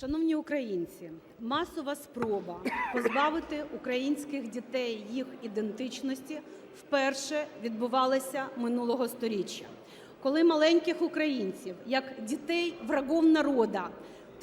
Шановні українці, масова спроба позбавити українських дітей їх ідентичності вперше відбувалася минулого сторіччя, коли маленьких українців, як дітей врагов народа,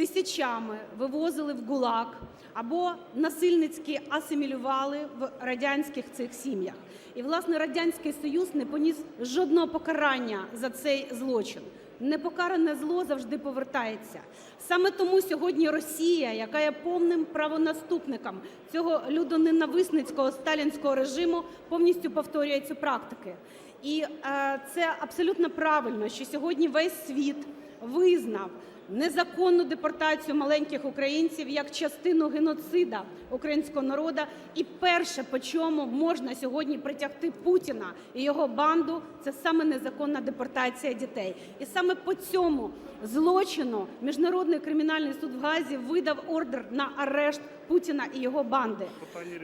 тисячами вивозили в ГУЛАГ або насильницьки асимілювали в радянських цих сім'ях. І, власне, Радянський Союз не поніс жодного покарання за цей злочин. Непокаране зло завжди повертається. Саме тому сьогодні Росія, яка є повним правонаступником цього людоненависницького сталінського режиму, повністю повторює цю практики. І е, це абсолютно правильно, що сьогодні весь світ визнав незаконну депортацію маленьких українців як частину геноцида українського народу. І перше, по чому можна сьогодні притягти Путіна і його банду, це саме незаконна депортація дітей. І саме по цьому злочину Міжнародний кримінальний суд в Гаазі видав ордер на арешт Путіна і його банди.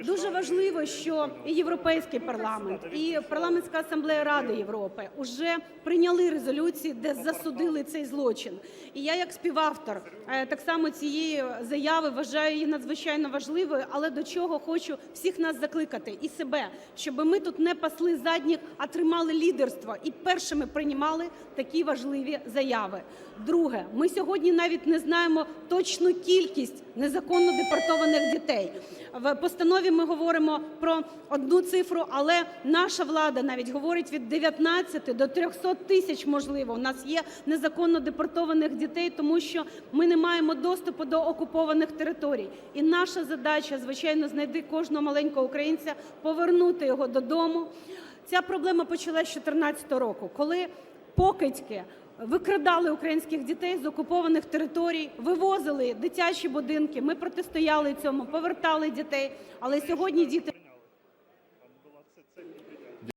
Дуже важливо, що і Європейський парламент, і парламентська асамблея Ради Європи вже прийняли резолюції, де засудили цей злочин. І я, як співавтор е, так само цієї заяви, вважаю її надзвичайно важливою. Але до чого хочу всіх нас закликати і себе, щоб ми тут не пасли задніх, а тримали лідерство і першими приймали такі важливі заяви. Друге, ми сьогодні навіть не знаємо точну кількість незаконно депортованих дітей. В постанові ми говоримо про одну цифру, але наша влада навіть говорить від 19 до 300 тисяч, можливо, у нас є незаконно депортованих дітей, тому що ми не маємо доступу до окупованих територій. І наша задача, звичайно, знайти кожного маленького українця, повернути його додому. Ця проблема почалася з 2014 року, коли покидьки викрадали українських дітей з окупованих територій, вивозили дитячі будинки. Ми протистояли цьому, повертали дітей. Але сьогодні діти